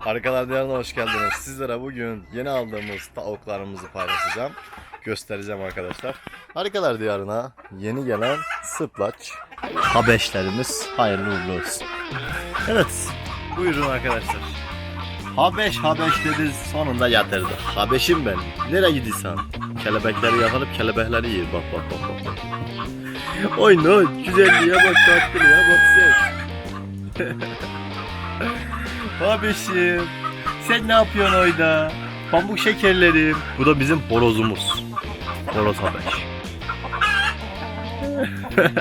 Arkalar diyarına hoş geldiniz. Sizlere bugün yeni aldığımız tavuklarımızı paylaşacağım. Göstereceğim arkadaşlar. Harikalar diyarına yeni gelen sıplaç Habeşlerimiz hayırlı uğurlu olsun. Evet buyurun arkadaşlar. Habeş Habeş dedi sonunda yatırdı. Habeşim ben. Nereye gidiyorsun? Kelebekleri yakalayıp kelebekleri yiyor. Bak bak bak bak. bak. Oyna güzelliğe bak tatlılığa bak sen. Abişim sen ne yapıyorsun orada? Pamuk şekerlerim. Bu da bizim horozumuz. Horoz habeş.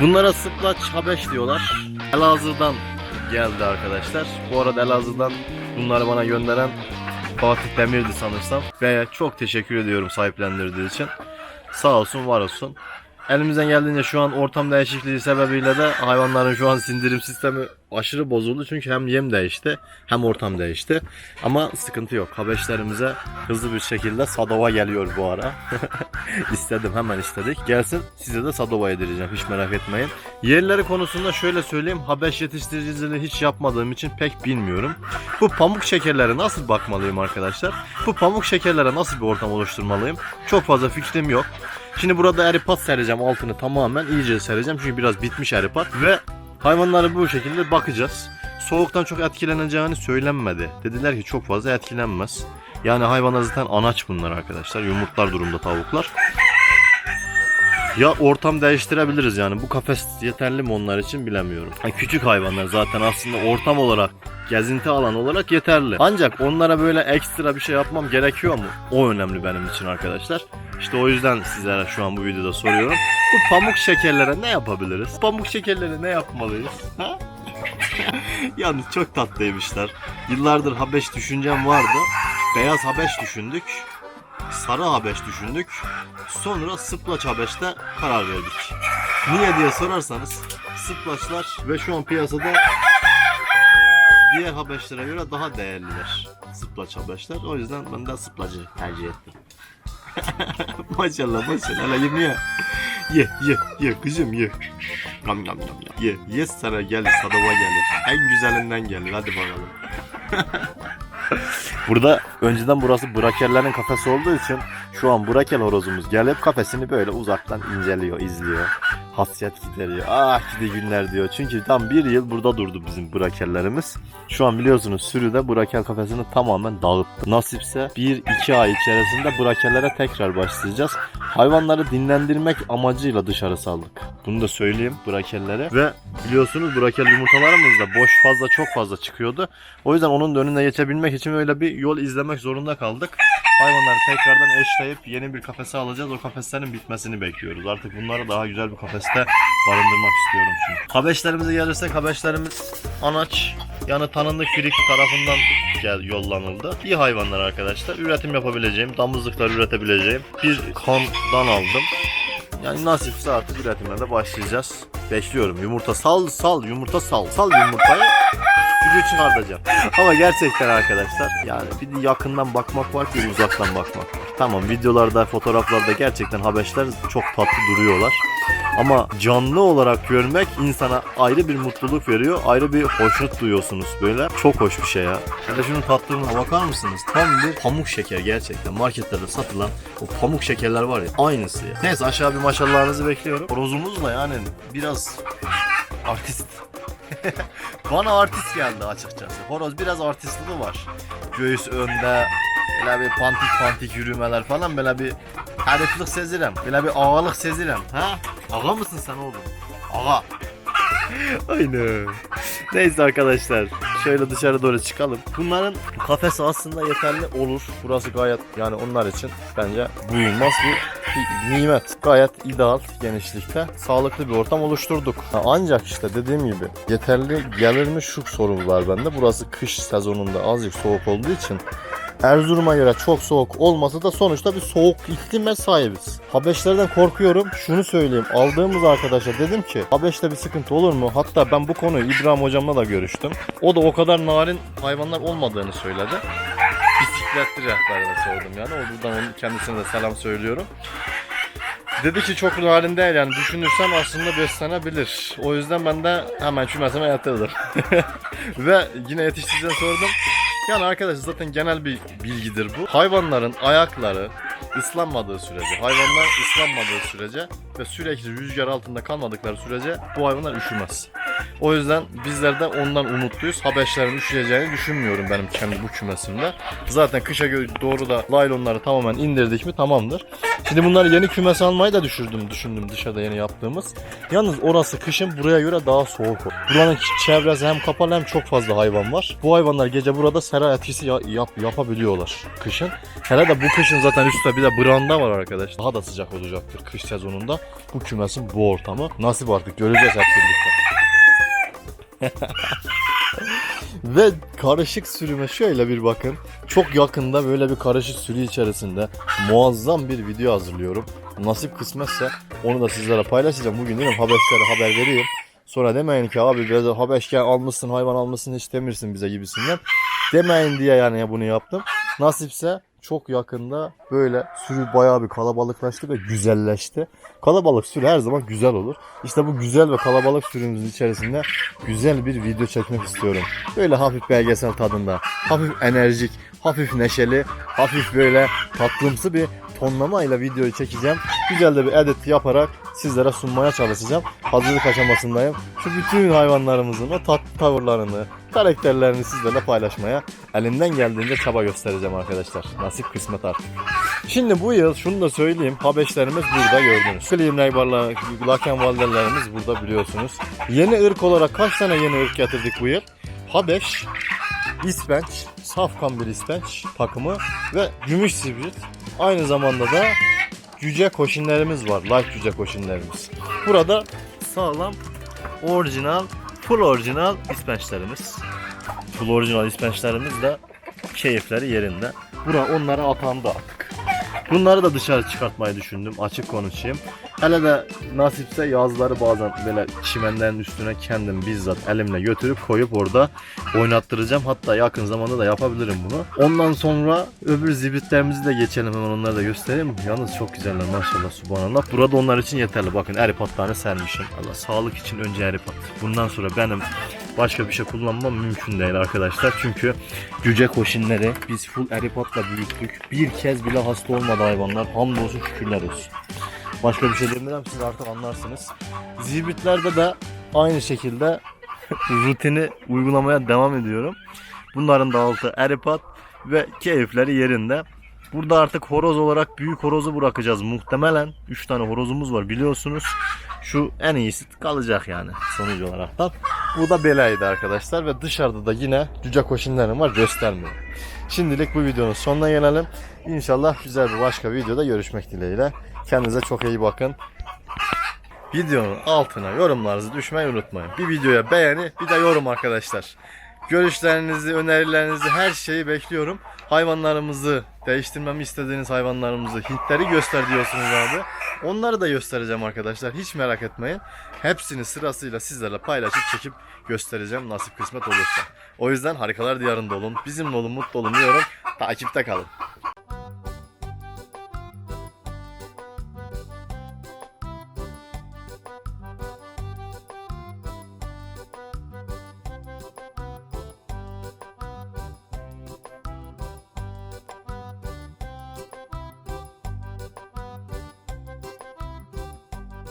Bunlara sıklaç habeş diyorlar. Elazığ'dan geldi arkadaşlar. Bu arada Elazığ'dan bunları bana gönderen Fatih Demir'di sanırsam. Ve çok teşekkür ediyorum sahiplendirdiği için. Sağ olsun var olsun. Elimizden geldiğince şu an ortam değişikliği sebebiyle de hayvanların şu an sindirim sistemi aşırı bozuldu. Çünkü hem yem değişti hem ortam değişti. Ama sıkıntı yok. Habeşlerimize hızlı bir şekilde Sadova geliyor bu ara. İstedim hemen istedik. Gelsin size de Sadova yedireceğim hiç merak etmeyin. Yerleri konusunda şöyle söyleyeyim. Habeş yetiştiriciliği hiç yapmadığım için pek bilmiyorum. Bu pamuk şekerlere nasıl bakmalıyım arkadaşlar? Bu pamuk şekerlere nasıl bir ortam oluşturmalıyım? Çok fazla fikrim yok. Şimdi burada eripat sereceğim altını tamamen iyice sereceğim çünkü biraz bitmiş eripat ve hayvanları bu şekilde bakacağız. Soğuktan çok etkileneceğini söylenmedi. Dediler ki çok fazla etkilenmez. Yani hayvanlar zaten anaç bunlar arkadaşlar. Yumurtlar durumda tavuklar. Ya ortam değiştirebiliriz yani. Bu kafes yeterli mi onlar için bilemiyorum. Ha, küçük hayvanlar zaten aslında ortam olarak gezinti alan olarak yeterli. Ancak onlara böyle ekstra bir şey yapmam gerekiyor mu? O önemli benim için arkadaşlar. İşte o yüzden sizlere şu an bu videoda soruyorum. Bu pamuk şekerlere ne yapabiliriz? Pamuk şekerlere ne yapmalıyız? Ha? Yalnız çok tatlıymışlar. Yıllardır Habeş düşüncem vardı. Beyaz Habeş düşündük. Sarı Habeş düşündük. Sonra Sıplaç Habeş'te karar verdik. Niye diye sorarsanız Sıplaçlar ve şu an piyasada diğer Habeşlere göre daha değerliler. Sıplaç Habeşler. O yüzden ben de Sıplacı tercih ettim. maşallah maşallah. Hele yemiyor. Ye ye ye kızım ye. Yam yam yam yam. Ye ye sana gelir sadova gelir. En güzelinden gelir hadi bakalım. Burada önceden burası brakerlerin kafesi olduğu için şu an brakel horozumuz gelip kafesini böyle uzaktan inceliyor, izliyor. Hasret gideriyor. Ah gidi günler diyor. Çünkü tam bir yıl burada durdu bizim brakellerimiz. Şu an biliyorsunuz sürüde brakel kafesini tamamen dağıttı. Nasipse 1-2 ay içerisinde brakellere tekrar başlayacağız. Hayvanları dinlendirmek amacıyla dışarı saldık. Bunu da söyleyeyim brakellere. Ve biliyorsunuz brakel yumurtalarımız da boş fazla çok fazla çıkıyordu. O yüzden onun da önüne geçebilmek için öyle bir yol izlemek zorunda kaldık. Hayvanları tekrardan eşleyip yeni bir kafese alacağız. O kafeslerin bitmesini bekliyoruz. Artık bunları daha güzel bir kafeste barındırmak istiyorum çünkü. Habeşlerimize gelirsek habeşlerimiz anaç yani tanındık birik tarafından gel yollanıldı. İyi hayvanlar arkadaşlar. Üretim yapabileceğim, damızlıklar üretebileceğim bir kandan aldım. Yani nasipse artık üretime de başlayacağız. Bekliyorum. Yumurta sal sal yumurta sal. Sal yumurtayı gücü çıkartacağım. Ama gerçekten arkadaşlar yani bir yakından bakmak var bir uzaktan bakmak var. Tamam videolarda fotoğraflarda gerçekten Habeşler çok tatlı duruyorlar. Ama canlı olarak görmek insana ayrı bir mutluluk veriyor. Ayrı bir hoşnut duyuyorsunuz böyle. Çok hoş bir şey ya. Hele şunun tatlılığına bakar mısınız? Tam bir pamuk şeker gerçekten. Marketlerde satılan o pamuk şekerler var ya aynısı ya. Neyse aşağı bir maşallahınızı bekliyorum. Horozumuz da yani biraz artist. Bana artist geldi açıkçası. Horoz biraz artistliği var. Göğüs önde, böyle bir pantik pantik yürümeler falan böyle bir heriflik sezirem. Böyle bir ağalık sezirem. Ha? Ağa mısın sen oğlum? Ağa. Aynen. Neyse arkadaşlar. Şöyle dışarı doğru çıkalım. Bunların kafesi aslında yeterli olur. Burası gayet yani onlar için bence bulunmaz bir nimet. Gayet ideal genişlikte sağlıklı bir ortam oluşturduk. Ancak işte dediğim gibi yeterli gelir mi şu sorun var bende. Burası kış sezonunda azıcık soğuk olduğu için Erzurum'a göre çok soğuk olmasa da sonuçta bir soğuk iklime sahibiz. Habeşlerden korkuyorum. Şunu söyleyeyim. Aldığımız arkadaşa dedim ki Habeş'te bir sıkıntı olur mu? Hatta ben bu konuyu İbrahim hocamla da görüştüm. O da o kadar narin hayvanlar olmadığını söyledi. Bisikletli rehberine sordum yani. O buradan kendisine de selam söylüyorum. Dedi ki çok narin değil yani düşünürsen aslında beslenebilir. O yüzden ben de hemen kümesime yatırdım. Ve yine yetiştiriciden sordum. Yani arkadaşlar zaten genel bir bilgidir bu. Hayvanların ayakları ıslanmadığı sürece, hayvanlar ıslanmadığı sürece ve sürekli rüzgar altında kalmadıkları sürece bu hayvanlar üşümez. O yüzden bizler de ondan umutluyuz. Habeşlerin üşüyeceğini düşünmüyorum benim kendi bu kümesimde. Zaten kışa doğru da laylonları tamamen indirdik mi tamamdır. Şimdi bunları yeni kümes almayı da düşürdüm, düşündüm dışarıda yeni yaptığımız. Yalnız orası kışın buraya göre daha soğuk. Buranın çevresi hem kapalı hem çok fazla hayvan var. Bu hayvanlar gece burada sera etkisi ya- yap, yapabiliyorlar kışın. Hele de bu kışın zaten üstte bir de branda var arkadaşlar. Daha da sıcak olacaktır kış sezonunda. Bu kümesin bu ortamı. Nasip artık göreceğiz hep birlikte. Ve karışık sürüme şöyle bir bakın. Çok yakında böyle bir karışık sürü içerisinde muazzam bir video hazırlıyorum. Nasip kısmetse onu da sizlere paylaşacağım. Bugün dedim Habeşlere haber vereyim. Sonra demeyin ki abi biraz Habeşken almışsın hayvan almışsın hiç demirsin bize gibisinden. Demeyin diye yani bunu yaptım. Nasipse çok yakında böyle sürü bayağı bir kalabalıklaştı ve güzelleşti. Kalabalık sürü her zaman güzel olur. İşte bu güzel ve kalabalık sürümüzün içerisinde güzel bir video çekmek istiyorum. Böyle hafif belgesel tadında, hafif enerjik, hafif neşeli, hafif böyle tatlımsı bir tonlamayla videoyu çekeceğim. Güzel de bir edit yaparak sizlere sunmaya çalışacağım. Hazırlık aşamasındayım. Şu bütün hayvanlarımızın o tatlı tavırlarını, karakterlerini sizlerle paylaşmaya elimden geldiğince çaba göstereceğim arkadaşlar. Nasip kısmet artık. Şimdi bu yıl şunu da söyleyeyim. Habeşlerimiz burada gördünüz. Klimneybarla, Lakenvalderlerimiz burada biliyorsunuz. Yeni ırk olarak kaç tane yeni ırk getirdik bu yıl? Habeş, İspenç, Safkan bir İspenç takımı ve Gümüş Sibrit. Aynı zamanda da cüce koşinlerimiz var. Light cüce koşinlerimiz. Burada sağlam, orijinal, full orijinal İspençlerimiz. Full orijinal İspençlerimiz de keyifleri yerinde. Bura onlara atandı artık. Bunları da dışarı çıkartmayı düşündüm açık konuşayım. Hele de nasipse yazları bazen böyle çimenlerin üstüne kendim bizzat elimle götürüp koyup orada oynattıracağım. Hatta yakın zamanda da yapabilirim bunu. Ondan sonra öbür zibritlerimizi de geçelim hemen onları da göstereyim. Yalnız çok güzeller maşallah subhanallah. Burada onlar için yeterli. Bakın eripot tane sermişim. Allah sağlık için önce eripot. Bundan sonra benim başka bir şey kullanmam mümkün değil arkadaşlar. Çünkü cüce koşinleri biz full eripotla büyüttük. Bir kez bile hasta olmadı hayvanlar. Hamdolsun şükürler olsun. Başka bir şey demeyeceğim siz artık anlarsınız. Zibritlerde de aynı şekilde rutini uygulamaya devam ediyorum. Bunların da altı eripot ve keyifleri yerinde. Burada artık horoz olarak büyük horozu bırakacağız muhtemelen. 3 tane horozumuz var biliyorsunuz. Şu en iyisi kalacak yani sonuç olarak da. Bu da belaydı arkadaşlar ve dışarıda da yine cüce koşinlerim var göstermiyorum. Şimdilik bu videonun sonuna gelelim. İnşallah güzel bir başka videoda görüşmek dileğiyle. Kendinize çok iyi bakın. Videonun altına yorumlarınızı düşmeyi unutmayın. Bir videoya beğeni bir de yorum arkadaşlar. Görüşlerinizi, önerilerinizi her şeyi bekliyorum. Hayvanlarımızı, değiştirmemi istediğiniz hayvanlarımızı, Hintleri göster diyorsunuz abi. Onları da göstereceğim arkadaşlar. Hiç merak etmeyin. Hepsini sırasıyla sizlerle paylaşıp çekip göstereceğim nasip kısmet olursa. O yüzden harikalar diyarında olun. Bizimle olun, mutlu olun diyorum. Takipte kalın.